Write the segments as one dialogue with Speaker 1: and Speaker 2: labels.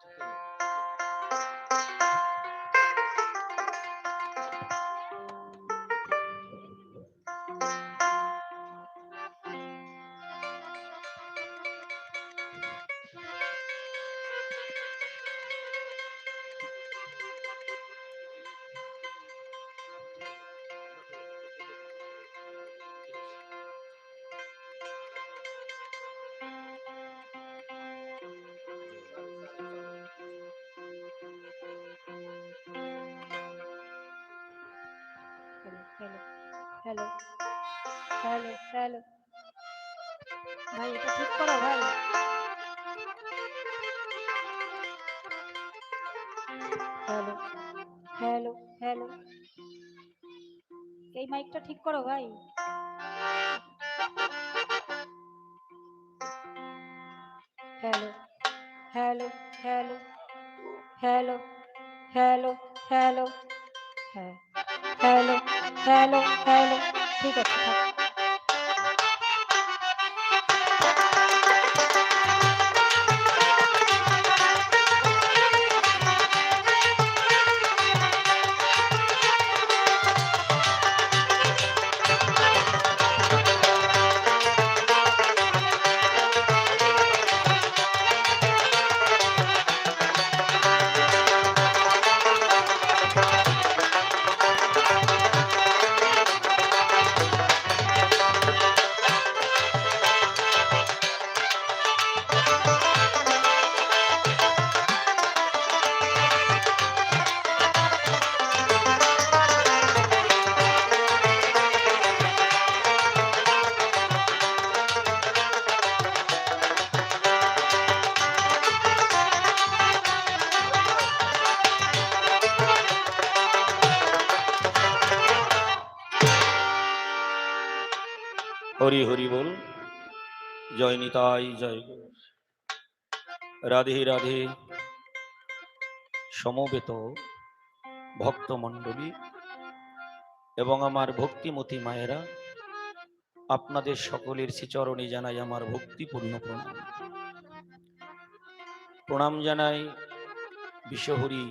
Speaker 1: Hello hello hello hello. ভাই, এটা ঠিক করো ভাই হ্যালো হ্যালো হ্যালো। এই মাইকটা ঠিক করো ভাই। Hello hello hello hello hello hello হ্যাঁ হ্যালো। হ্যালো হ্যালো ঠিক আছে
Speaker 2: হরি হরি বল। জয় নিতাই, জয়। রাধে রাধে। সমবেত ভক্তমণ্ডলী এবং আমার ভক্তিমতী মায়েরা, আপনাদের সকলের শ্রীচরণে জানাই আমার ভক্তিপূর্ণ প্রণাম। প্রণাম জানাই বিশ্বহরি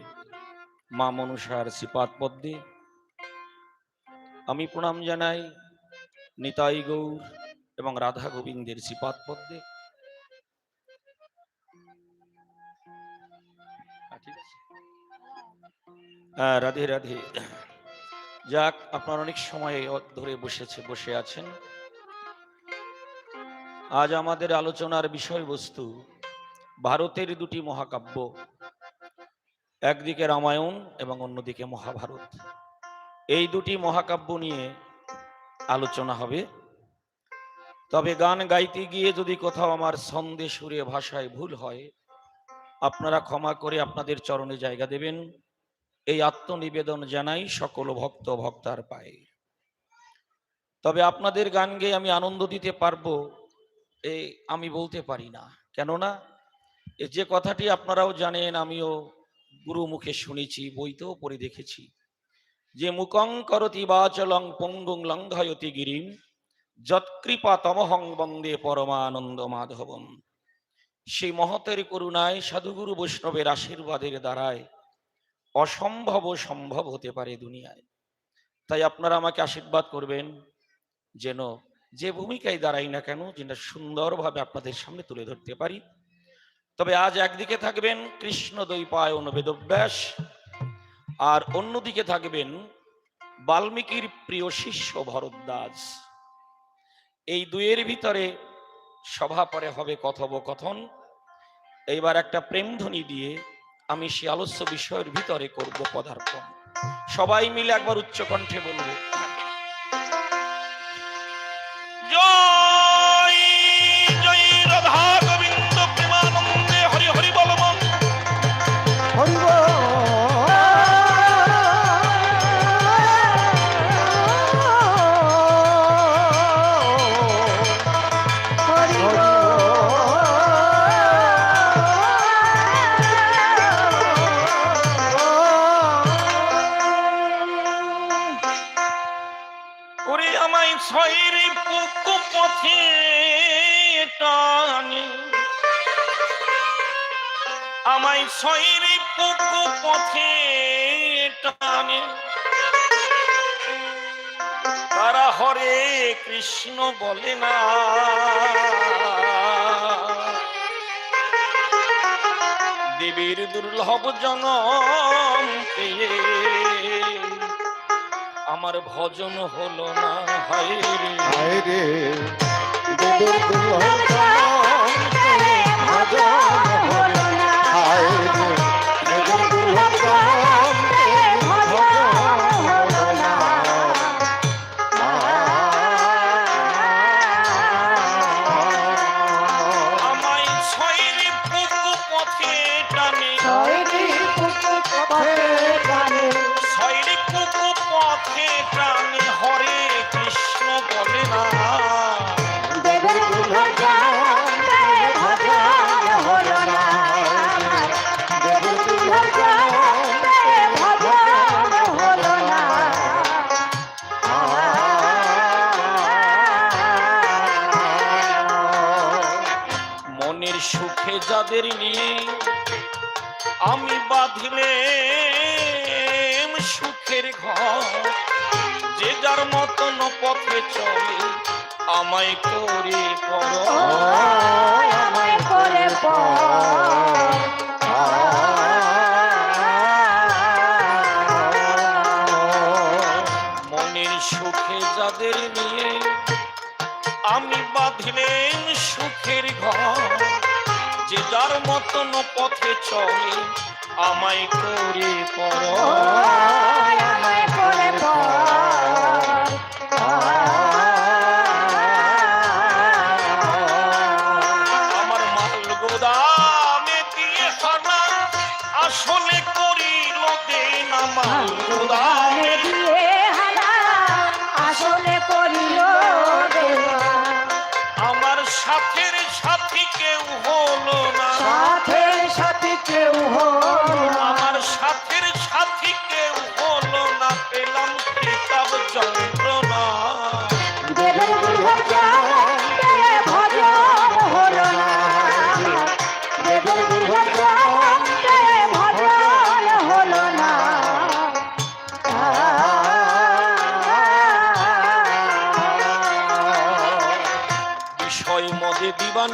Speaker 2: মা মনুষার শ্রীপাদ পদ্মে। আমি প্রণাম জানাই নিতাই গৌর এবং রাধা গোবিন্দের শ্রীপাদ পদ্মে। হ্যাঁ। হ্যাঁ, রাধে রাধে। যাক আপনার অনেক সময় ধরে বসেছে বসে আছেন। আজ আমাদের আলোচনার বিষয়বস্তু ভারতের দুটি মহাকাব্য একদিকে রামায়ণ এবং অন্যদিকে মহাভারত। এই দুটি মহাকাব্য নিয়ে আলোচনা হবে। তবে গান গাইতে গিয়ে যদি কোথাও আমার ছন্দে সুরে ভাষায় ভুল হয়, আপনারা ক্ষমা করে আপনাদের চরণে জায়গা দেবেন। এই আত্মনিবেদন জানাই সকল ভক্ত ভক্তার পায়ে। তবে আপনাদের গান গেয়ে আমি আনন্দ দিতে পারব এই আমি বলতে পারি না। কেননা, এ যে কথাটি আপনারাও জানেন, আমিও গুরু মুখে শুনেছি, বইতেও পড়ে দেখেছি। যে মুকং করতি বাচলং পঙ্গুং লঙ্ঘয়তি গিরিম যৎকৃপা তমহং বন্দে পরমানন্দ মাধবম। সেই মহতের করুণায় সাধুগুরু বৈষ্ণবের আশীর্বাদের দ্বারায় অসম্ভব সম্ভব হতে পারে দুনিয়ায়। তাই আপনারা আমাকে আশীর্বাদ করবেন যেন যে ভূমিকায় দাঁড়াই না কেন, যেটা সুন্দরভাবে আপনাদের সামনে তুলে ধরতে পারি। তবে আজ একদিকে থাকবেন কৃষ্ণ দৈপায়ন বেদব্যাস আর অন্যদিকে থাকবেন বাল্মীকির প্রিয় শিষ্য ভরদ্বাজ এই দুয়ের ভিতরে সভা পরে হবে কথোপকথন। এইবার একটা প্রেমধ্বনি দিয়ে আমি সে আলস্য বিষয়ের ভিতরে করব পদার্পণ। সবাই মিলে একবার উচ্চকণ্ঠে বলব টানে আমায় সৈরি পুকু পথে টানে। তারা হরে কৃষ্ণ বলে না। দেবীর দুর্লভ জনম পেয়ে আমার ভজন হলো না। হায় রে।
Speaker 3: হায় রে। হলো।
Speaker 2: মনের যাদের নিয়ে আমি বাঁধলে সুখের ঘর। যে যার মতন পথে চলে আমায় করে পর।
Speaker 3: আমায় করে
Speaker 2: মনের সুখে যাদের নিয়ে আমি বাঁধলেন সুখের ঘর। যে যার মতন পথে চলে আমায় করে পর
Speaker 3: আমায় করে
Speaker 2: আমার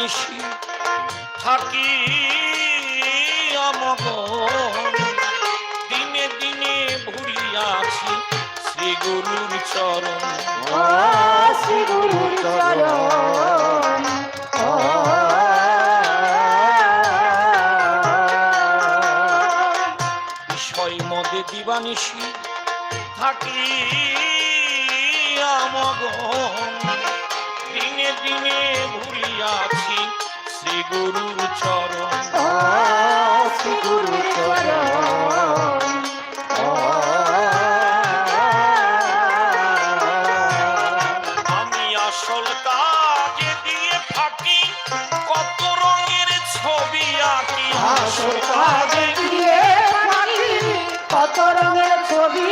Speaker 2: দিবানিশি থাকি আমগ দিনে দিনে ভুলিয়াছি শ্রী গুরুর চরণ।
Speaker 3: শ্রী গুরুর চরণ। ও
Speaker 2: বিষয় মদে দিবানিশি থাকি আমগ গুরুর চরণ।
Speaker 3: শ্রী গুরুর চরণ।
Speaker 2: আমি আসল কাজে দিয়ে থাকি কত রঙের ছবি আঁকি।
Speaker 3: আসল কাজে দিয়ে থাকি, কত রঙের ছবি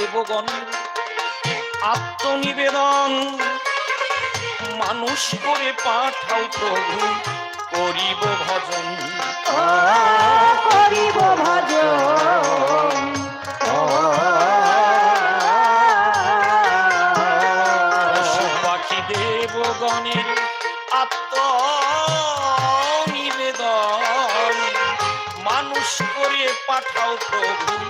Speaker 2: দেবগণ আত্মনিবেদন। মানুষ করে পাঠাও প্রভু করিব ভজন।
Speaker 3: করিব ভজন।
Speaker 2: পশু পাখি দেবগণের আত্মনিবেদন। মানুষ করে পাঠাও প্রভু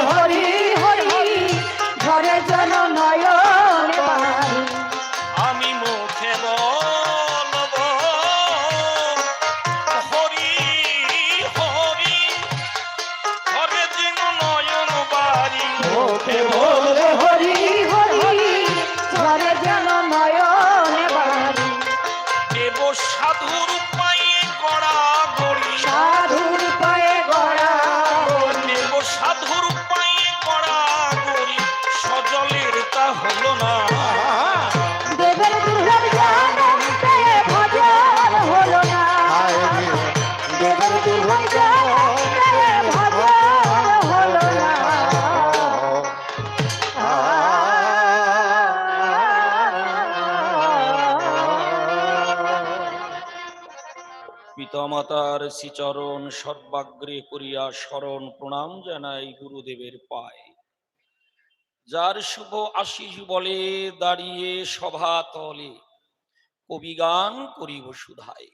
Speaker 2: পিতামাতার শ্রীচরণ সর্বাগ্রে করিয়া স্মরণ প্রণাম জানাই গুরুদেবের পায়। যার শুভ আশিস বলে দাঁড়িয়ে সভা তলে, কবিগান করিব সুধায়।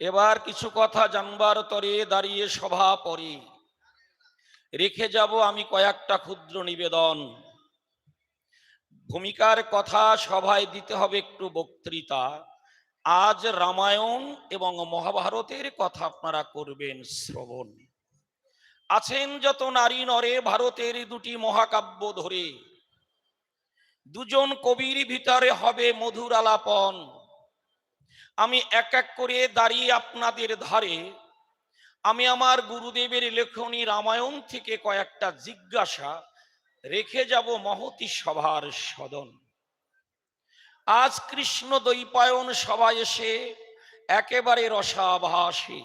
Speaker 2: এবার কিছু কথা জানবার তরে দাঁড়িয়ে সভা পরে, রেখে যাব আমি কয়েকটা ক্ষুদ্র নিবেদন। ভূমিকার কথা সভায় দিতে হবে একটু বক্তৃতা। আজ রামায়ণ এবং মহাভারতের কথা আপনারা করবেন শ্রবণ। আছেন যত নারী নরে ভারতের দুটি মহাকাব্য ধরে। দুজন কবির ভিতরে হবে মধুর আলাপন। আমি এক এক করে দাঁড়িয়ে আপনাদের ধারে। আমি আমার গুরুদেবের লেখনী রামায়ণ থেকে কয়েকটা জিজ্ঞাসা রেখে যাব মহতি সভার সদন। আজ কৃষ্ণ দৈপায়ন সভায় এসে একেবারে রসাভাসে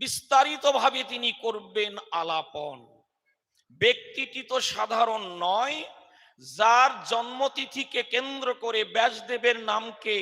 Speaker 2: বিস্তারিতভাবে তিনি করবেন আলাপন। ব্যক্তিটি তো সাধারণ নয়, যার জন্মতিথিকে কেন্দ্র করে ব্যাসদেবের নামকে